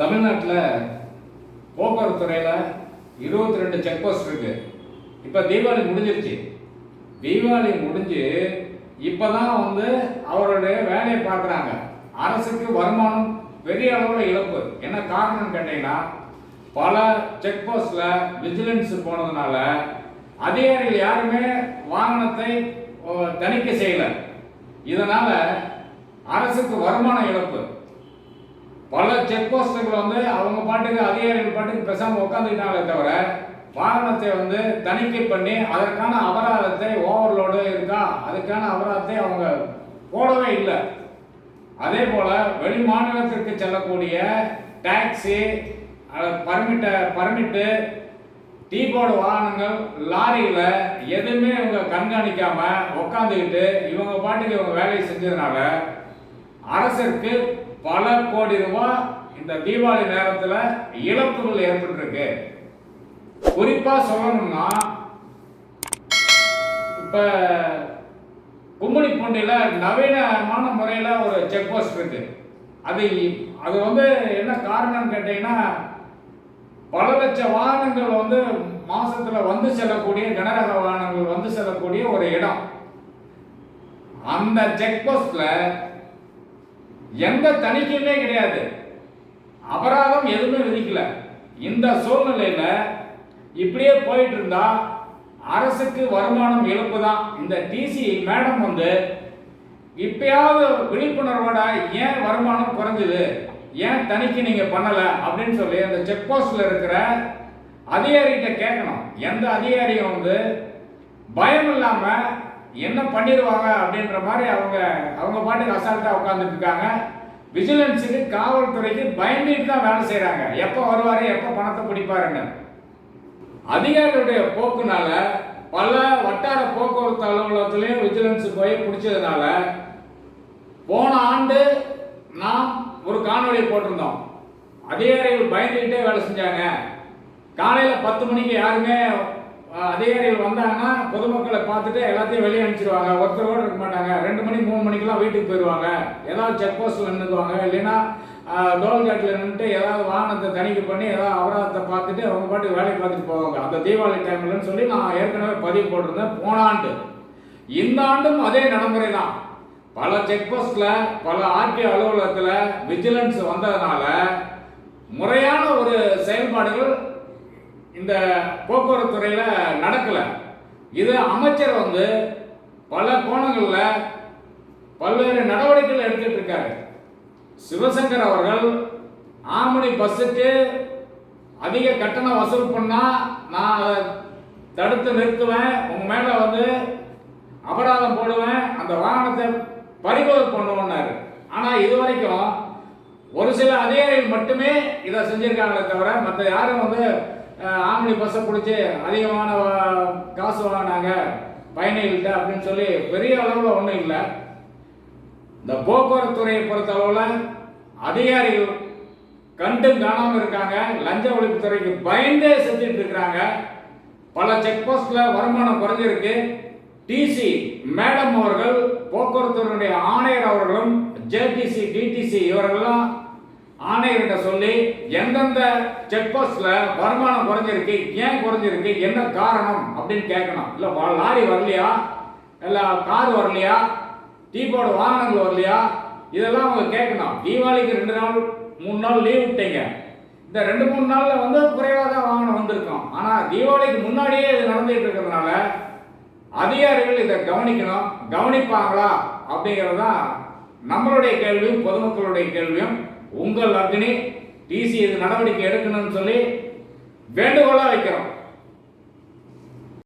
தமிழ்நாட்டில் போக்குவரத்து துறையில் இருபத்தி ரெண்டு செக் போஸ்ட் இருக்கு. இப்போ தீபாவளி முடிஞ்சிருச்சு. தீபாவளி முடிஞ்சு இப்போ தான் வந்து அவருடைய வேலையை பார்க்குறாங்க. அரசுக்கு வருமானம் பெரிய அளவில் இழப்பு. என்ன காரணம்னு கேட்டீங்கன்னா பல செக் போஸ்டில் விஜிலன்ஸ் போனதுனால அதிகாரிகள் யாருமே வாகனத்தை தணிக்கை செய்யலை. இதனால் அரசுக்கு வருமான இழப்பு. பல செக் போஸ்ட்டுகள் வந்து அவங்க பாட்டுக்கு அதிகாரிகள் பாட்டுக்கு பேசாம உட்காந்துக்கிட்டாங்களே தவிர வாகனத்தை வந்து தணிக்கை பண்ணி அதற்கான அபராதத்தை ஓவர்லோடு இருக்கா? அதுக்கான அபராதத்தை அவங்க போடவே இல்லை. அதே போல வெளி மாநிலத்திற்கு செல்லக்கூடிய டாக்ஸி பர்மிட்ட பர்மிட்டு டீ போர்டு வாகனங்கள் லாரியில் எதுவுமே இவங்க கண்காணிக்காமல் உக்காந்துக்கிட்டு இவங்க பாட்டுக்கு இவங்க வேலையை செஞ்சதுனால அரசிற்கு பல கோடி ரூபாய் இந்த தீபாவளி நேரத்தில் இழப்புகள் ஏற்பட்டிருக்கு. குறிப்பாக சொல்லணும்னா இப்போ கும்மிடி பூண்டியில் நவீனமான முறையில் ஒரு செக் போஸ்ட் இருக்கு. அது அது வந்து என்ன காரணம்னு கேட்டிங்கன்னா பல லட்ச வாகனங்கள் வந்து மாதத்தில் வந்து செல்லக்கூடிய கனரக வாகனங்கள் வந்து செல்லக்கூடிய ஒரு இடம். அந்த செக் போஸ்ட்ல எந்த தணிக்கையுமே கிடையாது. அபராதம் எதுவுமே விதிக்கல. இந்த சூழ்நிலையில இப்படியே போயிட்டு இருந்தா அரசுக்கு வருமானம் இழப்பு தான் இந்த டிசி மேடம் வந்து இப்பயாவது விழிப்புணர்வோட ஏன் வருமானம் குறைஞ்சது? ஏன் தணிக்கை நீங்க பண்ணல? அப்படின்னு சொல்லி அந்த செக் போஸ்ட்ல இருக்கிற அதிகாரிகிட்ட கேட்கணும். எந்த அதிகாரியும் வந்து பயம் இல்லாம என்ன பண்ணிடுவாங்க அப்படின்ற மாதிரி அவங்க அவங்க பாட்டுக்கு அசால்ட்டாக உட்காந்துட்டு இருக்காங்க. விஜிலன்ஸுக்கு காவல்துறைக்கு பயந்துட்டு தான் வேலை செய்கிறாங்க எப்போ வருவார் எப்போ பணத்தை பிடிப்பாருன்னு. அதிகாரிகளுடைய போக்குனால பல வட்டார போக்குவரத்து அலுவலகத்திலையும் விஜிலன்ஸ் போய் பிடிச்சதுனால போன ஆண்டு நாம் ஒரு காணொலியை போட்டிருந்தோம். அதிகாரிகள் பயந்துகிட்டே வேலை செஞ்சாங்க. காலையில் பத்து மணிக்கு யாருமே அதிகாரிகள் வந்தாங்கன்னா பொதுமக்களை பார்த்துட்டு எல்லாத்தையும் வெளியே அனுப்பிச்சிடுவாங்க ஒருத்தர் கூட இருக்க மாட்டாங்க. ரெண்டு மணி மூணு மணிக்கெல்லாம் வீட்டுக்கு போயிடுவாங்க. ஏதாவது செக் போஸ்ட்டில் நின்றுக்குவாங்க இல்லைன்னா டோல்கேட்டில் நின்றுட்டு ஏதாவது வாகனத்தை தணிக்கை பண்ணி ஏதாவது அபராதத்தை பார்த்துட்டு அவங்க பாட்டுக்கு வேலையை பார்த்துட்டு போவாங்க. அந்த தீபாவளி டைம்லன்னு சொல்லி நான் ஏற்கனவே பதிவு போட்டிருந்தேன். போன ஆண்டு. இந்த ஆண்டும் அதே நடைமுறை தான். பல செக் போஸ்ட்ல பல ஆர்டிஓ அலுவலகத்தில் விஜிலன்ஸ் வந்ததுனால முறையான ஒரு செயல்பாடுகள் இந்த போக்குவரத்து துறையில் நடக்கலை. இது அமைச்சர் வந்து பல கோணங்களில் பல்வேறு நடவடிக்கைகள் எடுத்துட்டு இருக்காரு. சிவசங்கர் அவர்கள் ஆமணி பஸ்ஸுக்கு அதிக கட்டணம் வசூல் பண்ணால் நான் அதை தடுத்து நிறுத்துவேன். உங்கள் மேலே வந்து அபராதம் போடுவேன். அந்த வாகனத்தை பறிமுதல் பண்ணுவோன்னாரு ஆனால் இது வரைக்கும் ஒரு சில அதிகாரிகள் மட்டுமே இதை செஞ்சுருக்காங்களே தவிர மற்ற யாரும் வந்து ஆம்னி பஸ்ஸை பிடிச்சி அதிகமான காசு வாங்கினாங்க பயணிகள்கிட்ட அப்படின்னு சொல்லி பெரிய அளவில் ஒன்றும் இல்லை. இந்த போக்குவரத்து துறையை பொறுத்த அளவில் அதிகாரிகள் கண்டும் காணாமல் இருக்காங்க. லஞ்ச ஒழிப்புத்துறைக்கு பயந்தே செஞ்சுட்டு இருக்கிறாங்க. பல செக் போஸ்டில் வருமானம் குறைஞ்சிருக்கு. டிசி மேடம் அவர்கள் போக்குவரத்துறையுடைய ஆணையர் அவர்களும் ஜேடிசி டிடிசி இவர்கள்லாம் ஆணையர்கிட்ட சொல்லி எந்தெந்த செக் போஸ்ட்ல வருமானம் குறைஞ்சிருக்கு ஏன் குறைஞ்சிருக்கு என்ன காரணம் அப்படின்னு கேட்கணும். இல்ல லாரி வரலையா? இல்ல கார் வரலையா? டீ வாகனங்கள் வரலையா? இதெல்லாம் அவங்க கேட்கணும். தீபாவளிக்கு ரெண்டு நாள் மூணு நாள் லீவ் விட்டீங்க. இந்த ரெண்டு மூணு நாள்ல வந்து குறைவாக தான் வாகனம் வந்திருக்கோம். ஆனா தீபாவளிக்கு முன்னாடியே இது நடந்துட்டு இருக்கிறதுனால அதிகாரிகள் இதை கவனிக்கணும். கவனிப்பாங்களா? அப்படிங்கிறது தான் நம்மளுடைய கேள்வியும் பொதுமக்களுடைய கேள்வியும் உங்கள் அக்னி டிசி இது நடவடிக்கை எடுக்கணும்னு சொல்லி வேண்டுகோளாக வைக்கிறோம்.